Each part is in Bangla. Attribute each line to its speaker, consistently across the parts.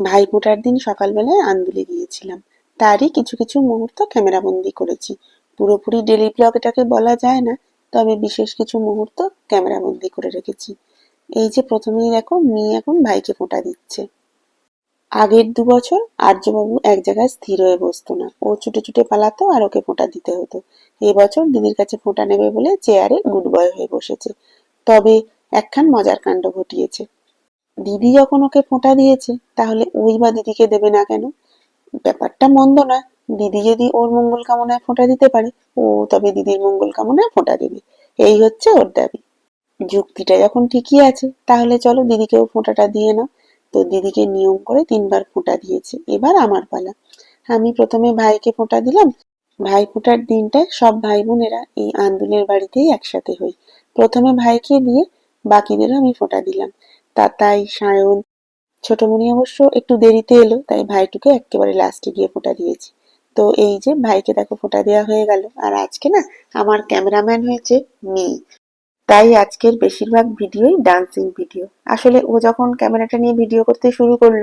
Speaker 1: ভাইফোঁটার দিন সকালবেলায় আন্দুলে গিয়েছিলাম। তারই কিছু কিছু মুহূর্ত ক্যামেরাবন্দি করেছি। পুরোপুরি ডেলি ব্লগ এটাকে বলা যায় না, তবে বিশেষ কিছু মুহূর্ত ক্যামেরাবন্দি করে রেখেছি। এই যে প্রথমেই দেখো মেয়ে এখন ভাইকে ফোঁটা দিচ্ছে। আগের দু বছর আর্যবাবু এক জায়গায় স্থির হয়ে বসতো না। ও ছুটে ছুটে পালাতো আর ওকে ফোঁটা দিতে হতো। এবছর দিদির কাছে ফোঁটা নেবে বলে চেয়ারে গুড বয় হয়ে বসেছে। তবে একখান মজার কাণ্ড ঘটিয়েছে। দিদি যখন ওকে ফোঁটা দিয়েছে, তাহলে ওই বা দিদিকে দেবে না কেন? ব্যাপারটা মন্দ নয়। দিদি যদি ওর মঙ্গল কামনায় ফোঁটা দিতে পারে, ও তবে দিদির মঙ্গল কামনায় ফোঁটা দেবে। এই হচ্ছে ওর দাবি। যুক্তিটা যখন ঠিকই আছে, তাহলে চলো দিদিকেও ফোঁটাটা দিয়ে নাও। তো দিদিকে নিয়ম করে তিনবার ফোঁটা দিয়েছে। এবার আমার পালা। আমি প্রথমে ভাইকে ফোঁটা দিলাম। ভাই ফোঁটার দিনটায় সব ভাই বোনেরা এই আন্দুলের বাড়িতেই একসাথে হই। প্রথমে ভাইকে দিয়ে বাকিদেরও আমি ফোঁটা দিলাম। তাতাই, সায়ন ছোটমণি অবশ্য একটু দেরিতে এলো, তাই ভাইটুকে একেবারে লাস্টে গিয়ে ফোঁটা দিয়েছি। তো এই যে ভাইকে দেখো ফোঁটা দেওয়া হয়ে গেল, আর আজকে না আমার ক্যামেরাম্যান হয়েছে মেয়ে তাই আজকের বেশিরভাগ ভিডিওই ডান্সিং ভিডিও আসলে ও যখন ক্যামেরাটা নিয়ে ভিডিও করতে শুরু করল,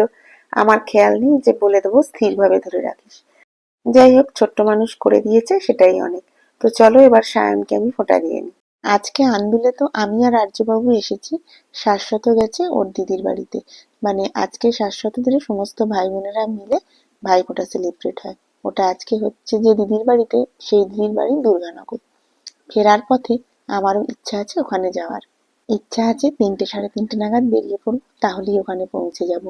Speaker 1: আমার খেয়াল নেই যে বলে দেবো স্থিরভাবে ধরে রাখিস। যাই হোক, ছোট্ট মানুষ করে দিয়েছে, সেটাই অনেক। তো চলো এবার সায়নকে আমি ফোঁটা দিয়ে নিই আজকে আন্দুলে তো আমি আর আর্যবাবু এসেছি। শাশ্বত গেছে ওর দিদির বাড়িতে। মানে আজকে শাশ্বত ধরে সমস্ত ভাই বোনেরা মিলে ভাইফোঁটা সেলিব্রেট হয়। ওটা আজকে হচ্ছে যে দিদির বাড়িতে, সেই দিদির বাড়ি দুর্গানগর। ফেরার পথে আমারও ইচ্ছা আছে ওখানে যাওয়ার। ইচ্ছা আছে তিনটে সাড়ে তিনটে নাগাদ বেরিয়ে পড়ব তাহলেই ওখানে পৌঁছে যাব।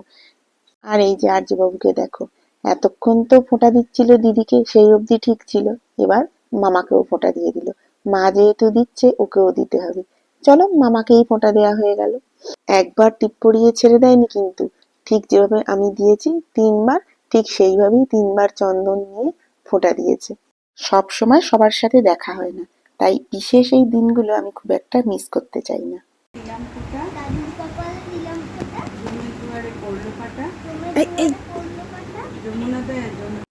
Speaker 1: আর এই যে আর্যবাবুকে দেখো, এতক্ষণ তো ফোঁটা দিচ্ছিল দিদিকে, সেই অবধি ঠিক ছিল। এবার মামাকেও ফোঁটা দিয়ে দিল। মা যেহেতু দিচ্ছে ওকেও দিতে হবে। চলো মামাকেই ফোঁটা দেওয়া হয়ে গেল। একবার টিপ পরিয়ে ছেড়ে দেয়নি কিন্তু। ঠিক যেভাবে আমি দিয়েছি তিনবার ঠিক সেইভাবেই তিনবার চন্দন নিয়ে ফোঁটা দিয়েছে। সব সময় সবার সাথে দেখা হয় না তাই বিশেষ এই দিনগুলো আমি খুব একটা মিস করতে চাই না। এই,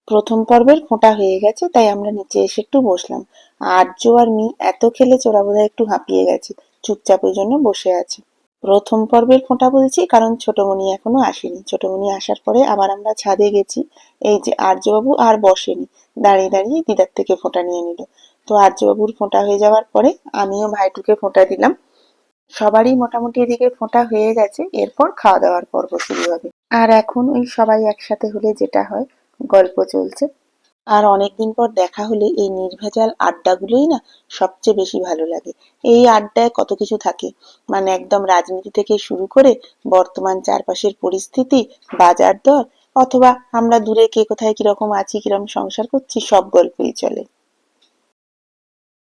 Speaker 1: প্রথম পর্বের ফোঁটা হয়ে গেছে, তাই আমরা নিচে এসে একটু বসলাম। আর্য আর মি এত খেলে চোরা বোধহয় একটু হাঁপিয়ে গেছে চুপচাপ ওই জন্য বসে আছে। প্রথম পর্বের ফোঁটা বলছি, কারণ ছোটমণি এখনও আসেনি। ছোটমণি আসার পরে আবার আমরা ছাদে গেছি, এই যে আর্যবাবু আর বসেনি। দাঁড়িয়ে দাঁড়িয়ে দিদার থেকে ফোঁটা নিয়ে নিল। তো আর্যবাবুর ফোঁটা হয়ে যাওয়ার পরে আমিও ভাইটুকে ফোঁটা দিলাম। সবারই মোটামুটি এদিকে ফোঁটা হয়ে গেছে, এরপর খাওয়া দাওয়ার পর্ব শুরু হবে। আর এখন ওই সবাই একসাথে হলে যেটা হয় গল্প চলছে। আর অনেকদিন পর দেখা হলে এই নির্ভেজাল আড্ডাগুলোই না সবচেয়ে বেশি ভালো লাগে। এই আড্ডায় কত কিছু থাকে। মানে একদম রাজনীতি থেকে শুরু করে বর্তমান চারপাশের পরিস্থিতি, বাজার দর, অথবা আমরা দূরে কে কোথায় কীরকম আছি, কীরকম সংসার করছি, সব গল্পই চলে।